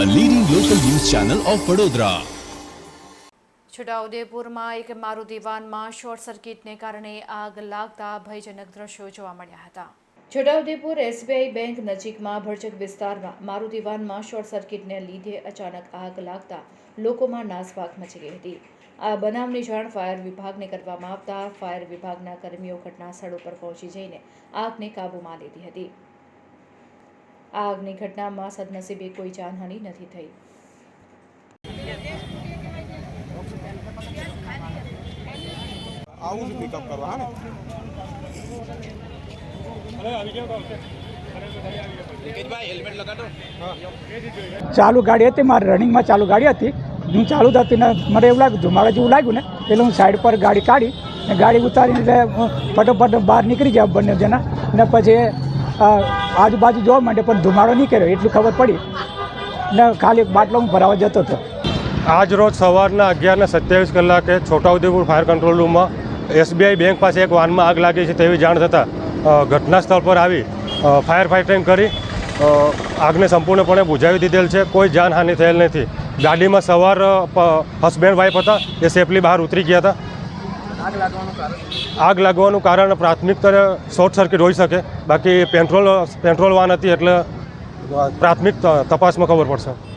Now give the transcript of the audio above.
Channel of Vadodara છોટાઉદેપુરમાં એક Maruti વાનમાં short સર્કિટને કારણે આગ લાગતા ભયજનક દ્રશ્યો જોવા મળ્યા હતા. છોટાઉદેપુર એસબીઆઈ બેંક નજીકમાં ભરચક વિસ્તારમાં મારુતિ વાનમાં શોર્ટ સર્કિટને લીધે અચાનક આગ લાગતા લોકોમાં નાસભાગ મચી ગઈ હતી. આ બનાવની જાણ ફાયર વિભાગને કરવામાં આવતા ફાયર વિભાગના કર્મીઓ ઘટના સ્થળ ઉપર પહોંચી જઈને આગને કાબૂમાં લીધી હતી. આ આગની ઘટનામાં સદનસીબે કોઈ જાનહાનિ નથી થઈ. આવું જ પિકઅપ કરવા હા ચાલુ ગાડી હતી મારે રનિંગમાં ચાલુ ગાડી હતી. હું ચાલુ જ હતી ને મને એવું લાગ્યું ધુમાડા જેવું લાગ્યું ને એટલે હું સાઈડ પર ગાડી કાઢી ને ગાડી ઉતારીને એટલે ફટોફટ બહાર નીકળી ગયા બંને જણા. ને પછી આજુબાજુ જોવા માંડે, પણ ધુમાડો નહીં કર્યો, એટલું ખબર પડી. ને ખાલી એક બાટલો હું ભરાવા જતો હતો. આજ રોજ સવારના અગિયારને સત્યાવીસ કલાકે છોટાઉદેપુર ફાયર કંટ્રોલ રૂમમાં એસબીઆઈ બેંક પાસે એક વાનમાં આગ લાગી છે તેવી જાણ થતાં ઘટના સ્થળ પર આવી ફાયર ફાઇટિંગ કરી આગને સંપૂર્ણપણે બુઝાવી દીધેલ છે. કોઈ જાનહાનિ થયેલ નથી. ગાડીમાં સવાર હસબેન્ડ વાઇફ હતા. એ સેફલી બહાર ઉતરી ગયા હતા. આગ લાગવાનું કારણ? પ્રાથમિક તરે શોર્ટ સર્કિટ હોઈ શકે. બાકી પેટ્રોલ પેટ્રોલ વાન હતી એટલે પ્રાથમિક તપાસમાં ખબર પડશે.